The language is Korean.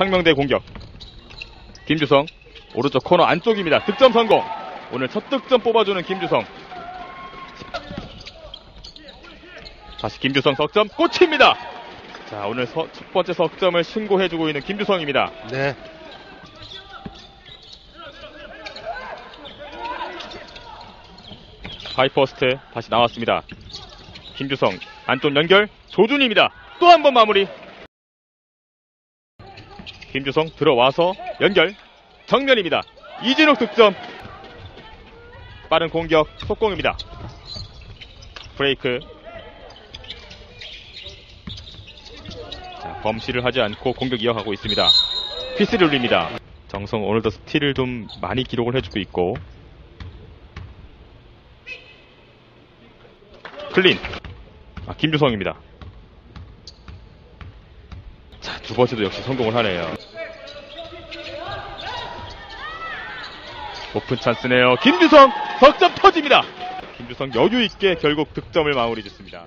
상명대 공격. 김주성 오른쪽 코너 안쪽입니다. 득점 성공. 오늘 첫 득점 뽑아주는 김주성. 다시 김주성 석점 꽂힙니다. 자 오늘 서- 첫 번째 석점을 신고해주고 있는 김주성입니다. 네. 하이퍼스트 다시 나왔습니다. 김주성 안쪽 연결 조준입니다. 또 한 번 마무리. 김주성 들어와서 연결 정면입니다. 이진욱 득점. 빠른 공격 속공입니다. 브레이크. 자, 범실을 하지 않고 공격 이어가고 있습니다. 피스를 올립니다. 정성 오늘도 스틸을 좀 많이 기록을 해주고 있고 클린. 아, 김주성입니다. 자, 두 번째도 역시 성공을 하네요. 오픈 찬스네요. 김주성 석점 터집니다. 김주성 여유 있게 결국 득점을 마무리 짓습니다.